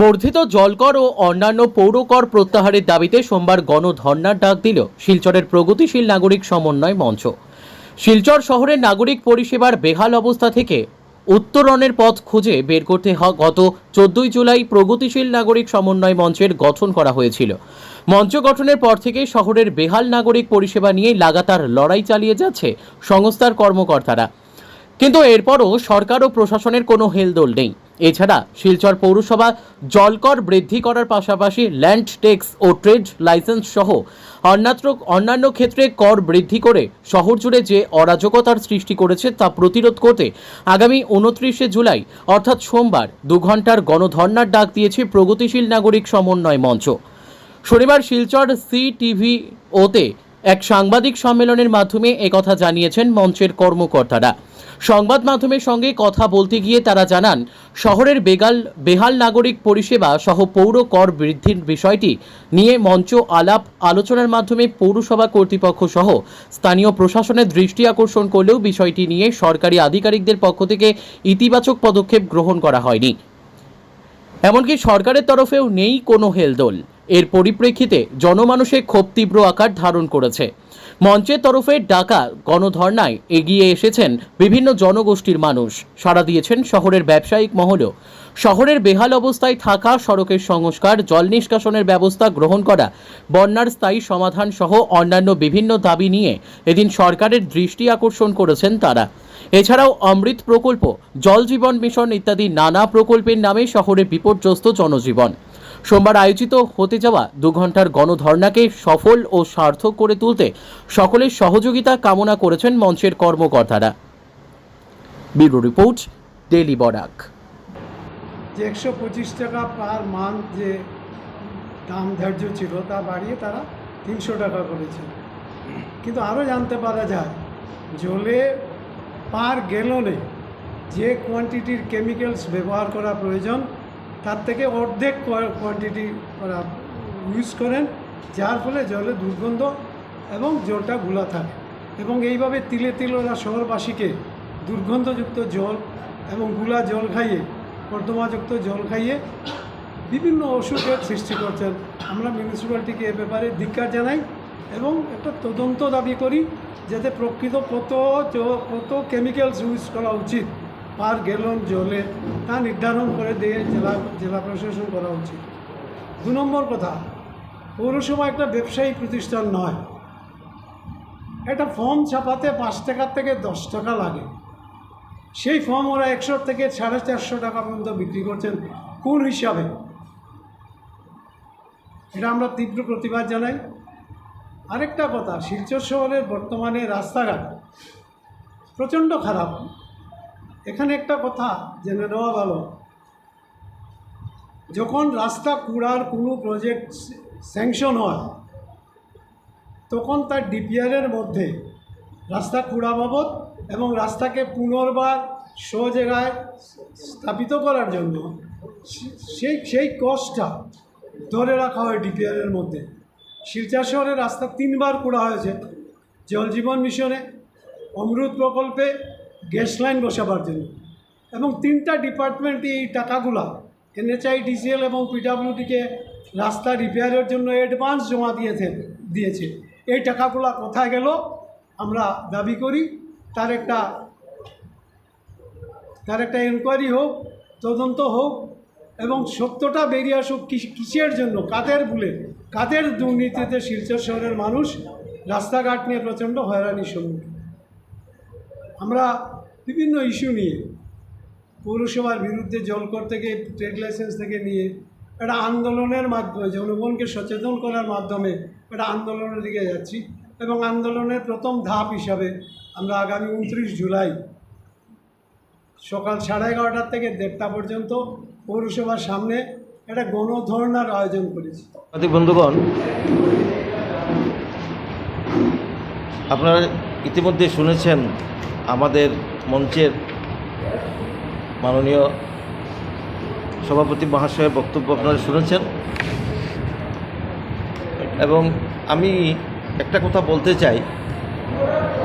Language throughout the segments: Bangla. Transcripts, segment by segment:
বর্ধিত জলকর ও অন্যান্য পৌরকর প্রত্যাহারের দাবিতে সোমবার গণধর্নার ডাক দিল শিলচরের প্রগতিশীল নাগরিক সমন্বয় মঞ্চ। শিলচর শহরের নাগরিক পরিষেবার বেহাল অবস্থা থেকে উত্তরণের পথ খুঁজে বের করতে গত চোদ্দই জুলাই প্রগতিশীল নাগরিক সমন্বয় মঞ্চের গঠন করা হয়েছিল। মঞ্চ গঠনের পর থেকে শহরের বেহাল নাগরিক পরিষেবা নিয়ে লাগাতার লড়াই চালিয়ে যাচ্ছে সংস্থার কর্মকর্তারা। কিন্তু এরপরও সরকার ও প্রশাসনের কোনো হেলদোল নেই। এছাড়া শিলচর পৌরসভা জলকর বৃদ্ধি করার পাশাপাশি ল্যান্ড ট্যাক্স ও ট্রেড লাইসেন্স সহ অন্যত্র অন্যান্য ক্ষেত্রে কর বৃদ্ধি করে শহর জুড়ে যে অরাজকতার সৃষ্টি করেছে তা প্রতিরোধ করতে আগামী উনত্রিশে জুলাই, অর্থাৎ সোমবার, দু ঘণ্টার গণধর্নার ডাক দিয়েছে প্রগতিশীল নাগরিক সমন্বয় মঞ্চ। শনিবার শিলচর সি টিভি ওতে এক সাংবাদিক সম্মেলনের মাধ্যমে একথা জানিয়েছেন মঞ্চের কর্মকর্তারা। সংবাদ মাধ্যমের সঙ্গে কথা বলতে গিয়ে তারা জানান, শহরের বেগাল, বেহাল নাগরিক পরিষেবা সহ পৌর কর বৃদ্ধির বিষয়টি নিয়ে মঞ্চ আলাপ আলোচনার মাধ্যমে পৌরসভা কর্তৃপক্ষ সহ স্থানীয় প্রশাসনের দৃষ্টি আকর্ষণ করলেও বিষয়টি নিয়ে সরকারি আধিকারিকদের পক্ষ থেকে ইতিবাচক পদক্ষেপ গ্রহণ করা হয়নি। এমনকি সরকারের তরফেও নেই কোনো হেলদোল। এর পরিপ্রেক্ষিতে জনমানুষে ক্ষোভ তীব্র আকার ধারণ করেছে। মঞ্চের তরফে ডাকা গণধর্নায় এগিয়ে এসেছেন বিভিন্ন জনগোষ্ঠীর মানুষ। সাড়া দিয়েছেন শহরের ব্যবসায়িক মহলও। শহরের বেহাল অবস্থায় থাকা সড়কের সংস্কার, জল নিষ্কাশনের ব্যবস্থা গ্রহণ করা, বন্যার স্থায়ী সমাধান সহ অন্যান্য বিভিন্ন দাবি নিয়ে এদিন সরকারের দৃষ্টি আকর্ষণ করেছেন তারা। এছাড়াও অমৃত প্রকল্প, জল জীবন মিশন ইত্যাদি নানা প্রকল্পের নামে শহরে বিপর্যস্ত জনজীবন। সোমবার আয়োজিত হতে যাওয়া দু ঘণ্টার গণধর্নাকে সফল ও সার্থক করে তুলতে সকলের সহযোগিতা কামনা করেছেন মঞ্চের কর্মকর্তারা। Bureau report daily Barak. যে একশো পঁচিশ টাকা পার মান্থ যে দাম ধার্য ছিল, তা বাড়িয়ে তারা তিনশো টাকা করেছে কিন্তু আরও জানতে পারা যায়, জলে পার গ্যালনে যে কোয়ান্টিটির কেমিক্যালস ব্যবহার করা প্রয়োজন তার থেকে অর্ধেক কোয়ান্টিটি ওরা ইউজ করেন, যার ফলে জলে দুর্গন্ধ এবং জলটা গুলা থাকে। এবং এইভাবে তিলে তিলে ওরা শহরবাসীকে দুর্গন্ধযুক্ত জল এবংগুলা জল খাইয়ে, কর্দমাযুক্ত জল খাইয়ে বিভিন্ন অসুখের সৃষ্টি করছেন। আমরা মিউনিসিপ্যালিটিকে এ ব্যাপারে ধিক্কার জানাই এবং একটা তদন্ত দাবি করি, যাতে প্রকৃত কত কত কেমিক্যালস ইউজ করা উচিত। পার গ্যালন জলে। তা নির্ধারণ করে দিয়ে জেলা জেলা প্রশাসন করা উচিত। দু নম্বর কথা, পৌরসভা একটা ব্যবসায়ী প্রতিষ্ঠান নয়। একটা ফর্ম ছাপাতে পাঁচ টাকার থেকে দশ টাকা লাগে। সেই ফর্ম ওরা একশো থেকে সাড়ে চারশো টাকা পর্যন্ত বিক্রি করছেন। কোন হিসাবে? এটা আমরা তীব্র প্রতিবাদ জানাই। আরেকটা কথা, শিলচর শহরের বর্তমানে রাস্তাঘাট প্রচণ্ড খারাপ। এখানে একটা কথা জেনে নেওয়া ভালো। যখন রাস্তা কুড়ার কোনো প্রজেক্ট স্যাংশন হয়, তখন তার ডিপিআরের মধ্যে রাস্তা খুঁড়া বাবদ এবং রাস্তাকে পুনর্বার স জায়গায় স্থাপিত করার জন্য সেই সেই কষ্টটা ধরে রাখা হয় ডিপিআরের মধ্যে। শিলচর শহরে রাস্তা তিনবার খোঁড়া হয়েছে। জল জীবন মিশনে, অমৃত প্রকল্পে গ্যাস লাইন বসাবার জন্য। এবং তিনটা ডিপার্টমেন্টই এই টাকাগুলা, এনএচআই, ডিসিএল এবং পিডাব্লিউডিকে রাস্তা রিপেয়ারের জন্য অ্যাডভান্স জমা দিয়েছে দিয়েছে। এই টাকাগুলা কোথায় গেল আমরা দাবি করি। তার একটা তার একটা এনকোয়ারি হোক, তদন্ত হোক, এবং সত্যটা বেরিয়ে আসুক কিস- কিসের জন্য, কাদের ভুলে, কাদের দুর্নীতিতে শিলচর শহরের মানুষ রাস্তাঘাট নিয়ে প্রচণ্ড হয়রানির সম্মুখীন। আমরা বিভিন্ন ইস্যু নিয়ে, পৌরসভার বিরুদ্ধে জলকর থেকে, ট্রেড লাইসেন্স থেকে নিয়ে একটা আন্দোলনের মাধ্যমে, জনগণকে সচেতন করার মাধ্যমে একটা আন্দোলনের দিকে যাচ্ছি এবং আন্দোলনের প্রথম ধাপ হিসাবে আমরা আগামী উনত্রিশ জুলাই সকাল সাড়ে এগারোটার থেকে দেড়টা পর্যন্ত পৌরসভার সামনে একটা গণধর্নার আয়োজন করেছি। বন্ধুগণ, আপনারা ইতিমধ্যে শুনেছেন আমাদের মঞ্চের মাননীয় সভাপতি মহাশয়ের বক্তব্য আপনারা শুনেছেন। এবং আমি একটা কথা বলতে চাই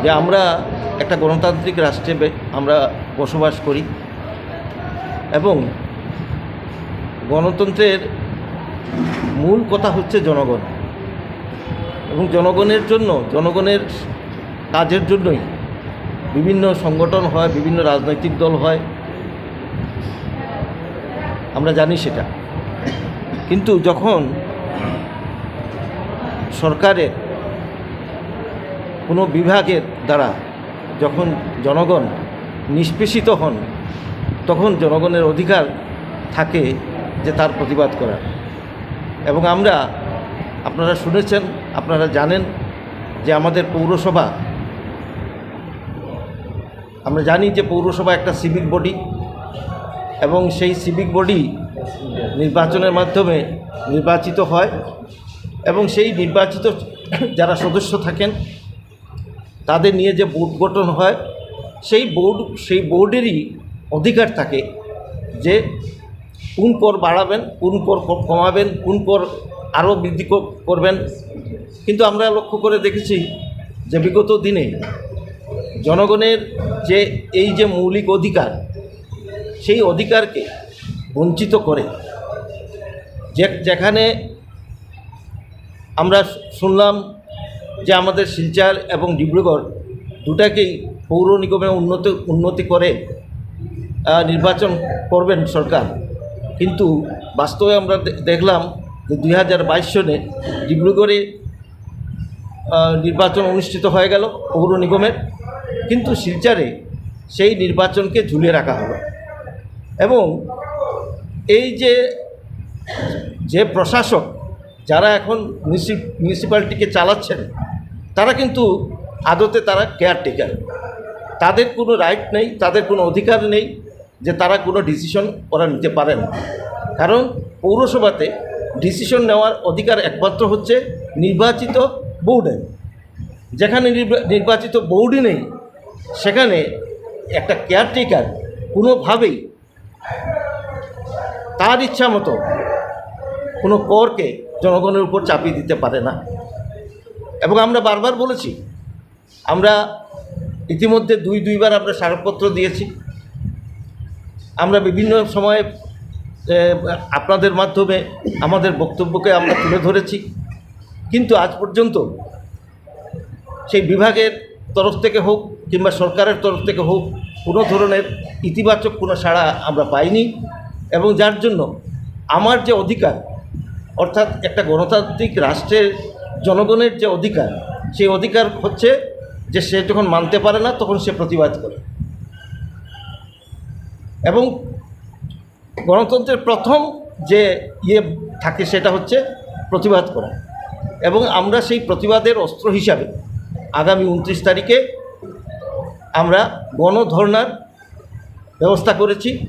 যে আমরা একটা গণতান্ত্রিক রাষ্ট্রে আমরা বসবাস করি এবং গণতন্ত্রের মূল কথা হচ্ছে জনগণ এবং জনগণের জন্য জনগণের কাজের জন্যই বিভিন্ন সংগঠন হয়, বিভিন্ন রাজনৈতিক দল হয়। আমরা জানি সেটা। কিন্তু যখন সরকারের কোনো বিভাগের দ্বারা যখন জনগণ নিষ্পেষিত হন, তখন জনগণের অধিকার থাকে যে তার প্রতিবাদ করার। এবং আমরা, আপনারা শুনেছেন, আপনারা জানেন যে আমাদের পৌরসভা আমরা জানি যে পৌরসভা একটা সিভিক বডি এবং সেই সিভিক বডি নির্বাচনের মাধ্যমে নির্বাচিত হয় এবং সেই নির্বাচিত যারা সদস্য থাকেন, তাদের নিয়ে যে বোর্ড গঠন হয়, সেই বোর্ড সেই বোর্ডেরই অধিকার থাকে যে কোন কর বাড়াবেন, কোন কর কমাবেন, কোন কর আরও বৃদ্ধি করবেন। কিন্তু আমরা লক্ষ্য করে দেখেছি যে বিগত দিনে জনগণের যে এই যে মৌলিক অধিকার, সেই অধিকারকে বঞ্চিত করে। যে যেখানে আমরা শুনলাম যে আমাদের শিলচর এবং ডিব্রুগড় দুটাকেই পৌর নিগমে উন্নতি উন্নতি করে নির্বাচন করবেন সরকার। কিন্তু বাস্তবে আমরা দেখলাম যে দুই হাজার বাইশ সনে ডিব্রুগড়ে নির্বাচন অনুষ্ঠিত হয়ে গেল পৌর নিগমের। কিন্তু শিলচরে সেই নির্বাচনকে ঝুলিয়ে রাখা হলো। এবং এই যে যে প্রশাসক যারা এখন মিউনিসিপ মিউনিসিপ্যালিটিকে চালাচ্ছেন, তারা কিন্তু আদতে তারা কেয়ারটেকার তাদের কোনো রাইট নেই, তাদের কোনো অধিকার নেই যে তারা কোনো ডিসিশন ওরা নিতে পারেন কারণ পৌরসভাতে ডিসিশন নেওয়ার অধিকার একমাত্র হচ্ছে নির্বাচিত বোর্ডের যেখানে নির্বা- নির্বাচিত বোর্ডই নেই সেখানে একটা কেয়ারটেকার কোনোভাবেই তার ইচ্ছা মতো কোনো করকে জনগণের উপর চাপিয়ে দিতে পারে না। এবং আমরা বারবার বলেছি, আমরা ইতিমধ্যে দুই দুইবার আমরা স্মারকপত্র দিয়েছি। আমরা বিভিন্ন সময়ে আপনাদের মাধ্যমে আমাদের বক্তব্যকে আমরা তুলে ধরেছি। কিন্তু আজ পর্যন্ত সেই বিভাগের তরফ থেকে হোক কিংবা সরকারের তরফ থেকে হোক, কোনো ধরনের ইতিবাচক কোনো সাড়া আমরা পাইনি এবং যার জন্য আমার যে অধিকার, অর্থাৎ একটা গণতান্ত্রিক রাষ্ট্রের জনগণের যে অধিকার সেই অধিকার হচ্ছে যে সে যখন মানতে পারে না তখন সে প্রতিবাদ করে। এবং গণতন্ত্রের প্রথম যে ইয়ে থাকে সেটা হচ্ছে প্রতিবাদ করা। এবং আমরা সেই প্রতিবাদের অস্ত্র হিসাবে আগামী উনত্রিশ তারিখে আমরা গণধর্নার ব্যবস্থা করেছি।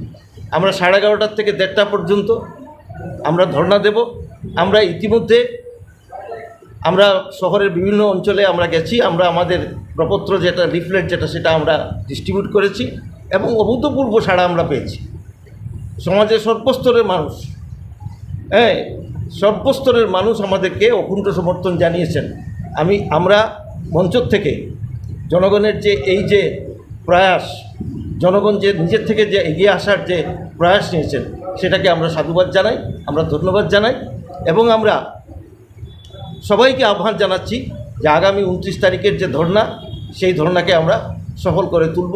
আমরা সাড়ে এগারোটার থেকে দেড়টা পর্যন্ত আমরা ধর্ণা দেব। আমরা ইতিমধ্যে আমরা শহরের বিভিন্ন অঞ্চলে আমরা গেছি। আমরা আমাদের প্রপত্র যেটা, লিফলেট যেটা, সেটা আমরা ডিস্ট্রিবিউট করেছি এবং অভূতপূর্ব সাড়া আমরা পেয়েছি। সমাজের সর্বস্তরের মানুষ হ্যাঁ সর্বস্তরের মানুষ আমাদেরকে অকুণ্ঠ সমর্থন জানিয়েছেন। আমি, আমরা মঞ্চর থেকে জনগণের যে এই যে প্রয়াস, জনগণ যে নিজের থেকে যে এগিয়ে আসার যে প্রয়াস নিয়েছেন, সেটাকে আমরা সাধুবাদ জানাই, আমরা ধন্যবাদ জানাই এবং আমরা সবাইকে আহ্বান জানাচ্ছি যে আগামী উনত্রিশ তারিখের যে ধর্না সেই ধর্নাকে আমরা সফল করে তুলব।